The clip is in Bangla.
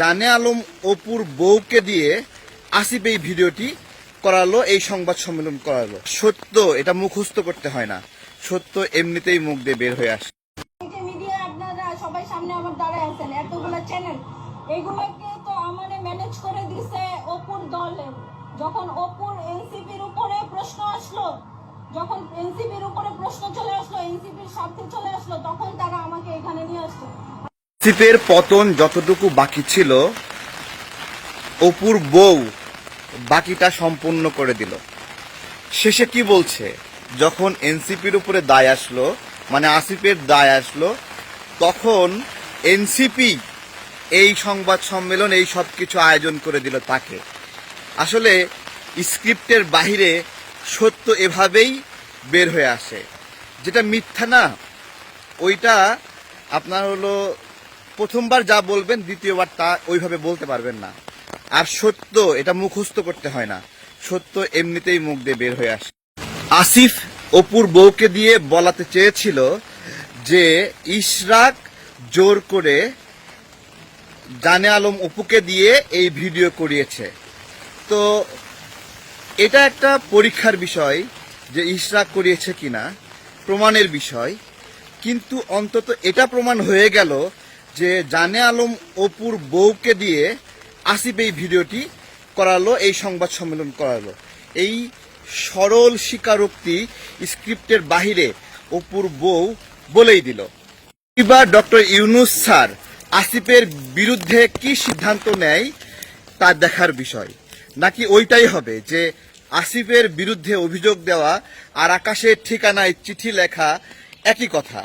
জানে আলম অপুর বউকে দিয়ে আসিফ এই ভিডিওটি করালো, এই সংবাদ সম্মেলন করালো। সত্য, এটা মুখস্থ করতে হয় না। সত্য এমনিতেই মুখ দিয়ে বের হয়ে আসে। সবাই সামনে দাঁড়ায় এতগুলো চ্যানেল ম্যানেজ করে অপুর যখন অপুর উপরে প্রশ্ন আসলো, যখন উপরে প্রশ্ন চলে আসলো, এনসিপির স্বার্থে চলে আসলো, তখন তারা আমাকে এখানে নিয়ে আসলো আসিফের পতন যতটুকু বাকি ছিল, অপুর বউ বাকিটা সম্পূর্ণ করে দিল। শেষে কি বলছে? যখন এনসিপির উপরে দায় আসলো মানে আসিফের দায় আসলো, তখন এনসিপি এই সংবাদ সম্মেলন, এই সব কিছু আয়োজন করে দিল তাকে। আসলে স্ক্রিপ্টের বাহিরে সত্য এভাবেই বের হয়ে আসে। যেটা মিথ্যা না, ওইটা আপনার হলো প্রথমবার যা বলবেন, দ্বিতীয়বার তা ওইভাবে বলতে পারবেন না। আর সত্য, এটা মুখস্থ করতে হয় না। সত্য এমনিতেই মুখ দিয়ে বের হয়ে আসে। আসিফ অপুর বউকে দিয়ে বলাতে চেয়েছিল যে, ইশরাক জোর করে জানে আলম অপুকে দিয়ে এই ভিডিও করিয়েছে। তো, এটা একটা পরীক্ষার বিষয় যে ইশরাক করিয়েছে কিনা, প্রমাণের বিষয়। কিন্তু অন্তত এটা প্রমাণ হয়ে গেল যে জানে আলম অপুর বউকে দিয়ে আসিফ এই ভিডিওটি করালো, এই সংবাদ সম্মেলন করালো। এই সরল স্বীকারোক্তি স্ক্রিপ্টের বাহিরে অপুর বউ বলেই দিল। এবার ডক্টর ইউনুস স্যার আসিফের বিরুদ্ধে কি সিদ্ধান্ত নেয় তা দেখার বিষয়। নাকি ওইটাই হবে যে আসিফের বিরুদ্ধে অভিযোগ দেওয়া আর আকাশের ঠিকানায় চিঠি লেখা একই কথা?